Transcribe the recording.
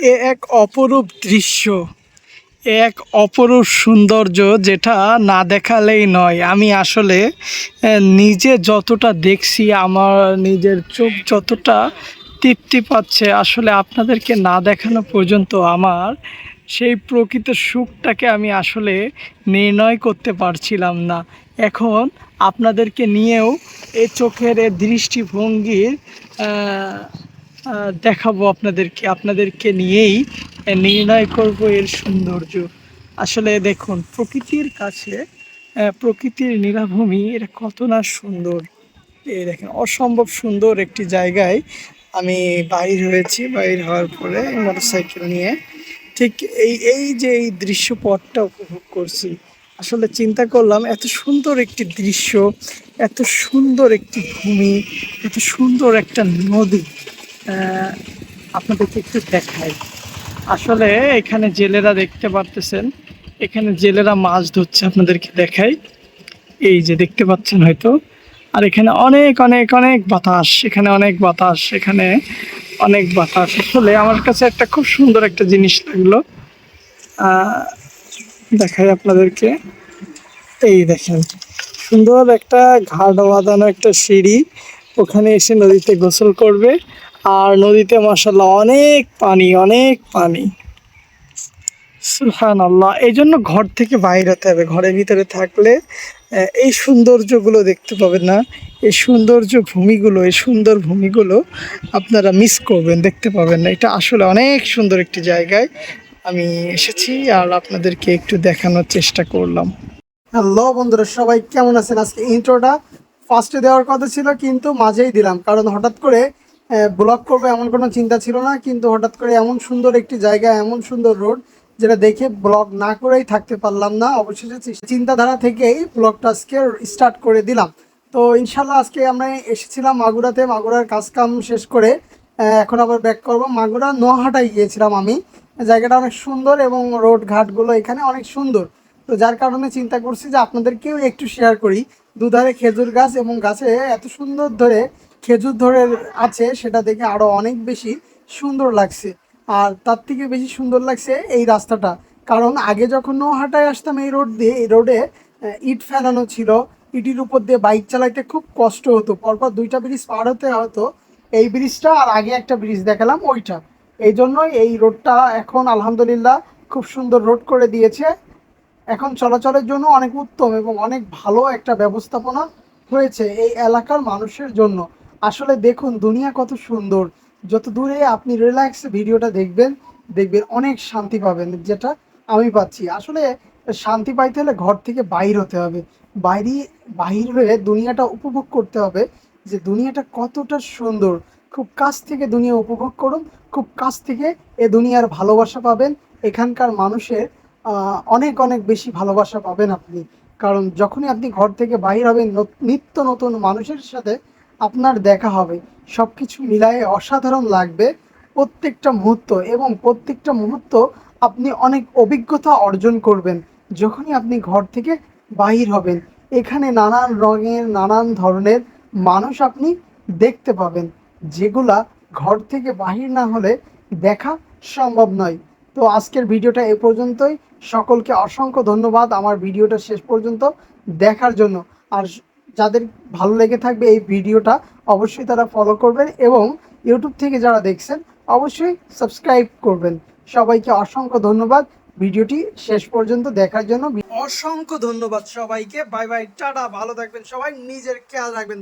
এ এক অপরূপ দৃশ্য এক অপরূপ সৌন্দর্য যেটা না দেখালেই নয়। আমি আসলে নিজে যতটা দেখছি, আমার নিজের চোখ যতটা তৃপ্তি পাচ্ছে, আসলে আপনাদেরকে না দেখানো পর্যন্ত আমার সেই প্রকৃত সুখটাকে আমি আসলে নির্ণয় করতে পারছিলাম না। এখন আপনাদেরকে নিয়েও এ চোখের এই দৃষ্টিভঙ্গির দেখাবো আপনাদেরকে আপনাদেরকে নিয়েই নির্ণয় করব এর সৌন্দর্য। আসলে দেখুন, প্রকৃতির কাছে প্রকৃতির নীলাভূমি এটা কত না সুন্দর। এই দেখেন, অসম্ভব সুন্দর একটি জায়গায় আমি বাইর হয়েছি বাইর হওয়ার পরে মোটরসাইকেল নিয়ে ঠিক এই এই যে এই দৃশ্যপটটা উপভোগ করছি, আসলে চিন্তা করলাম এত সুন্দর একটি দৃশ্য, এত সুন্দর একটি ভূমি, এত সুন্দর একটা নদী আপনাদেরকে একটু দেখাই। আসলে এখানে জেলেরা দেখতে পারতেছেন, এখানে জেলেরা মাছ ধরছে আপনাদেরকে দেখাই। এই যে দেখতে পাচ্ছেন হয়তো। আর এখানে অনেক অনেক অনেক বাতাস, এখানে অনেক বাতাস, এখানে অনেক বাতাস। আসলে আমার কাছে একটা খুব সুন্দর একটা জিনিস লাগল। দেখাই আপনাদেরকে। এই দেখেন, সুন্দর একটা ঘাট বাঁধানো একটা সিঁড়ি। ওখানে এসে নদীতে গোসল করবে। আর নদীতে মাসাল্লাহ অনেক পানি অনেক পানি। সুহান আল্লাহ এই জন্য ঘর থেকে বাইরে হতে হবে। ঘরের ভিতরে থাকলে এই সৌন্দর্যগুলো দেখতে পাবেন না। এই সৌন্দর্য ভূমিগুলো, এই সুন্দর ভূমিগুলো আপনারা মিস করবেন, দেখতে পাবেন না। এটা আসলে অনেক সুন্দর একটি জায়গায় আমি এসেছি আর আপনাদেরকে একটু দেখানোর চেষ্টা করলাম। হ্যালো বন্ধুরা, সবাই কেমন আছেন? আজকে ইন্ট্রোটা ফার্স্টে দেওয়ার কথা ছিল, কিন্তু মাঝেই দিলাম। কারণ হঠাৎ করে ব্লগ করব এমন কোনো চিন্তা ছিল না, কিন্তু হঠাৎ করে এমন সুন্দর একটি জায়গা, এমন সুন্দর রোড যেটা দেখে ব্লগ না করেই থাকতে পারলাম না। অবশেষে চিন্তাধারা থেকেই ব্লগটা আজকে স্টার্ট করে দিলাম। তো ইনশাল্লাহ আজকে আমরা এসেছিলাম মাগুরাতে, মাগুরার কাজ কাম শেষ করে এখন আবার ব্যাক করব। মাগুরা নোহাটায় গিয়েছিলাম আমি। জায়গাটা অনেক সুন্দর এবং রোড ঘাটগুলো এখানে অনেক সুন্দর। তো যার কারণে চিন্তা করছি যে আপনাদেরকেও একটু শেয়ার করি। দুধারে খেজুর গাছ এবং গাছে এত সুন্দর ধরে খেজুর ধরে আছে, সেটা দেখে আরও অনেক বেশি সুন্দর লাগছে। আর তার থেকে বেশি সুন্দর লাগছে এই রাস্তাটা। কারণ আগে যখন নৌহাটায় আসতাম এই রোড দিয়ে, এই রোডে ইট ফেলানো ছিল। ইটির উপর দিয়ে বাইক চালাইতে খুব কষ্ট হতো। পরপর দুইটা ব্রিজ পার হতে হতো। এই ব্রিজটা আর আগে একটা ব্রিজ দেখালাম, ওইটা। এই জন্যই এই রোডটা এখন আলহামদুলিল্লাহ খুব সুন্দর রোড করে দিয়েছে। এখন চলাচলের জন্য অনেক উত্তম এবং অনেক ভালো একটা ব্যবস্থাপনা হয়েছে এই এলাকার মানুষের জন্য। আসলে দেখুন, দুনিয়া কত সুন্দর। যত দূরে আপনি রিল্যাক্স ভিডিওটা দেখবেন দেখবেন অনেক শান্তি পাবেন, যেটা আমি পাচ্ছি। আসলে শান্তি পাইতে হলে ঘর থেকে বাইর হতে হবে। বাইরে বাহির হয়ে দুনিয়াটা উপভোগ করতে হবে যে দুনিয়াটা কতটা সুন্দর। খুব কাছ থেকে দুনিয়া উপভোগ করুন, খুব কাছ থেকে এ দুনিয়ার ভালোবাসা পাবেন। এখানকার মানুষের অনেক অনেক বেশি ভালোবাসা পাবেন আপনি। কারণ যখনই আপনি ঘর থেকে বাইর হবেন নিত্য নতুন মানুষের সাথে আপনার দেখা হবে। সব কিছু মিলায়ে অসাধারণ লাগবে প্রত্যেকটা মুহূর্ত এবং প্রত্যেকটা মুহূর্ত আপনি অনেক অভিজ্ঞতা অর্জন করবেন। যখনই আপনি ঘর থেকে বাহির হবেন, এখানে নানান রঙের, নানান ধরনের মানুষ আপনি দেখতে পাবেন। যেগুলা ঘর থেকে বাহির না হলে দেখা সম্ভব নয়। তো আজকের ভিডিওটা এ পর্যন্তই। সকলকে অসংখ্য ধন্যবাদ আমার ভিডিওটা শেষ পর্যন্ত দেখার জন্য। আর যাদের ভালো লেগে থাকবে এই ভিডিওটা, অবশ্যই তারা ফলো করবেন এবং ইউটিউব থেকে যারা দেখছেন, অবশ্যই সাবস্ক্রাইব করবেন। সবাইকে অসংখ্য ধন্যবাদ। ভিডিওটি শেষ পর্যন্ত দেখার জন্য। অসংখ্য ধন্যবাদ সবাইকে। Bye bye tata. ভালো থাকবেন সবাই। নিজের খেয়াল রাখবেন।